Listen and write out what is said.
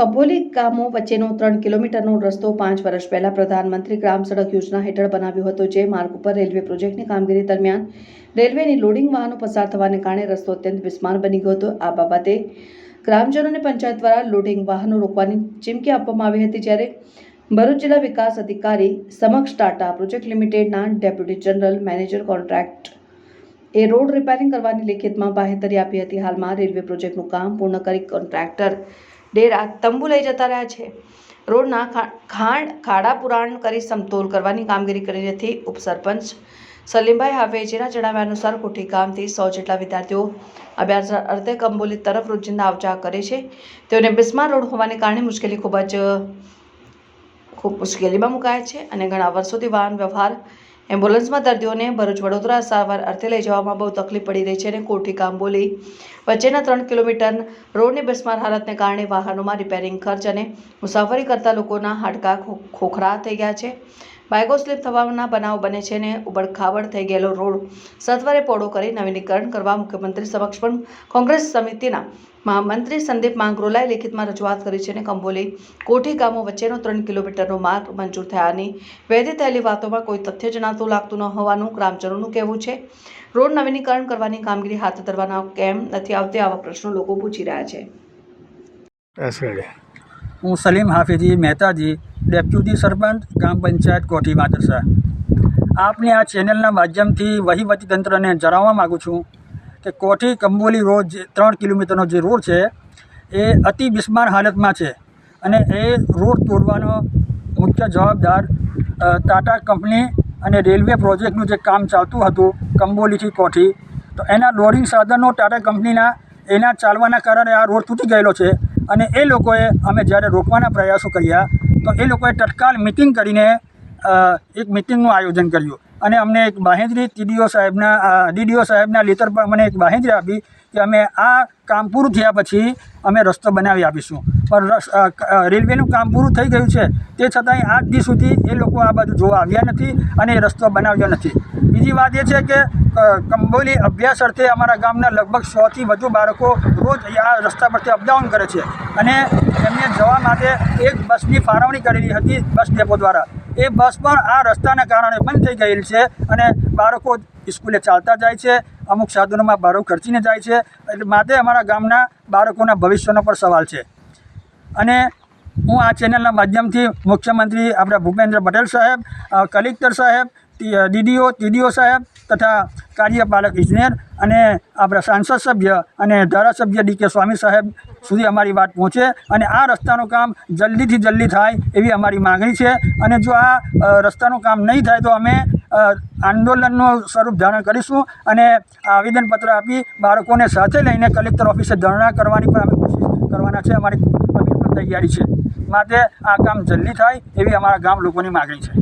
કબોલી ગામો વચ્ચેનો ત્રણ કિલોમીટરનો રસ્તો પાંચ વર્ષ પહેલા પ્રધાનમંત્રી ગ્રામ સડક યોજના હેઠળ બનાવ્યો હતો, જે માર્ગ ઉપર રેલવે પ્રોજેક્ટની કામગીરી દરમિયાન રેલવેની લોડિંગ વાહનો પસાર થવાને કારણે રસ્તો અત્યંત બિસ્માર બની ગયો હતો. આ બાબતે ગ્રામજનોને પંચાયત દ્વારા લોડિંગ વાહનો રોકવાની ચીમકી આપવામાં આવી હતી, જ્યારે ભરૂચ જિલ્લા વિકાસ અધિકારી સમક્ષ ટાટા પ્રોજેક્ટ લિમિટેડના ડેપ્યુટી જનરલ મેનેજર કોન્ટ્રાક્ટ એ રોડ રિપેરિંગ કરવાની લેખિતમાં બાહેતરી આપી હતી. હાલમાં રેલવે પ્રોજેક્ટનું કામ પૂર્ણ કરી કોન્ટ્રાક્ટર ડેરા તંબુ લઈ જતા રહ્યા છે. રોડના ખાંડ, ખાડા પુરાણ કરી સમતોલ કરવાની કામગીરી કરી હતી ઉપસરપંચ સલીમભાઈ હાફેજીના જણાવ્યા અનુસાર કોઠી ગામથી સો જેટલા વિદ્યાર્થીઓ અભ્યાસ અર્થે કંબોલી તરફ રોજિંદા આવજા કરે છે. તેઓને બિસ્માર રોડ હોવાને કારણે મુશ્કેલી ખૂબ જ, ખૂબ મુશ્કેલીમાં મુકાય છે અને ઘણા વર્ષોથી વાહન વ્યવહાર એમ્બ્યુલન્સમાં દર્દીઓને ભરૂચ, વડોદરા, સારવાર અર્થે લઈ જવામાં બહુ તકલીફ પડી રહી છે અને કોઠી કાંબોલી વચ્ચેના ત્રણ કિલોમીટર રોડની બિસ્માર હાલતને કારણે વાહનોમાં રિપેરિંગ ખર્ચ અને મુસાફરી કરતા લોકોના હાડકાં ખોખરા થઈ ગયા છે. બાઇકો સ્લીપ થવાના બનાવ બને છે ને ઉબડખાબડ થઈ ગયેલો રોડ સત્વરે પોળો કરી નવીનીકરણ કરવા મુખ્યમંત્રી સમક્ષ પણ કોંગ્રેસ સમિતિના મહામંત્રી સંદીપ માંગરોલાએ લેખિતમાં રજૂઆત કરી છે અને કંબોલી કોઠી ગામો વચ્ચેનો ત્રણ કિલોમીટરનો માર્ગ મંજૂર થયાની વહેતી થયેલી વાતોમાં કોઈ તથ્ય જણાતું લાગતું ન હોવાનું ગ્રામજનોનું કહેવું છે. રોડ નવીનીકરણ કરવાની કામગીરી હાથ ધરવાના કેમ નથી આવતી આવા પ્રશ્નો લોકો પૂછી રહ્યા છે. હું સલીમ હાફિજી મહેતાજી, ડેપ્યુટી સરપંચ, ગ્રામ પંચાયત કોઠી માદરસા. આપની આ ચેનલના માધ્યમથી વહીવટીતંત્રને જણાવવા માગું છું કે કોઠી કંબોલી રોડ જે ત્રણ કિલોમીટરનો જે રોડ છે, એ અતિ બિસ્માર હાલતમાં છે અને એ રોડ તોડવાનો મુખ્ય જવાબદાર ટાટા કંપની અને રેલવે પ્રોજેક્ટનું જે કામ ચાલતું હતું કંબોલીથી કોઠી, તો એના લોડિંગ સાધનો ટાટા કંપનીના એના ચાલવાના કારણે આ રોડ તૂટી ગયેલો છે. અને એ લોકોએ અમે જ્યારે રોકવાના પ્રયાસો કર્યા, તો એ લોકોએ તત્કાલ મિટિંગ કરીને એક મિટિંગનું આયોજન કર્યું. અને અમને એક બાહેંધરી ટીડીઓ સાહેબના ડીડીઓ સાહેબના લેટર પર મને એક બાહેંધરી આપી કે અમે આ કામ પૂરું થયા પછી અમે રસ્તો બનાવી આપીશું. પણ રેલવેનું કામ પૂરું થઈ ગયું છે. તે છતાંય આજ દી સુધી એ લોકો આ બાજુ જોવા આવ્યા નથી અને એ રસ્તો બનાવ્યો નથી. બીજી વાત એ છે કે કંબોલી અભ્યાસ અર્થે અમારા ગામના લગભગ સોથી વધુ બાળકો રોજ આ રસ્તા પરથી અપડાઉન કરે છે. અને એમને જવા માટે એક બસની ફાળવણી કરેલી હતી બસ ડેપો દ્વારા. એ બસ પણ આ રસ્તાના કારણે બંધ થઈ ગયેલ છે અને બાળકો સ્કૂલે ચાલતા જાય છે, અમુક સાધનોમાં બાળકો ખર્ચીને જાય છે. એટલે માટે અમારા ગામના બાળકોના ભવિષ્યનો પણ સવાલ છે. અને હું આ ચેનલના માધ્યમથી મુખ્યમંત્રી આપણા ભૂપેન્દ્ર પટેલ સાહેબ કલેક્ટર સાહેબ ડીડીઓ ટીડીઓ સાહેબ તથા કાર્યપાલક ઇજનેર અને આપણા સાંસદ સભ્ય અને ધારાસભ્ય ડી કે સ્વામી સાહેબ સુધી અમારી વાત પહોંચે અને આ રસ્તાનું કામ જલ્દીથી જલ્દી થાય એવી અમારી માગણી છે. અને જો આ રસ્તાનું કામ નહીં થાય તો અમે આંદોલનનું સ્વરૂપ ધારણ કરીશું અને આવેદનપત્ર આપી બાળકોને સાથે લઈને કલેક્ટર ઓફિસે ધરણા કરવાની પણ અમે કોશિશ કરવાના છે. અમારી તૈયારી છે. માટે આ કામ જલ્દી થાય એવી અમારા ગામ લોકોની માગણી છે.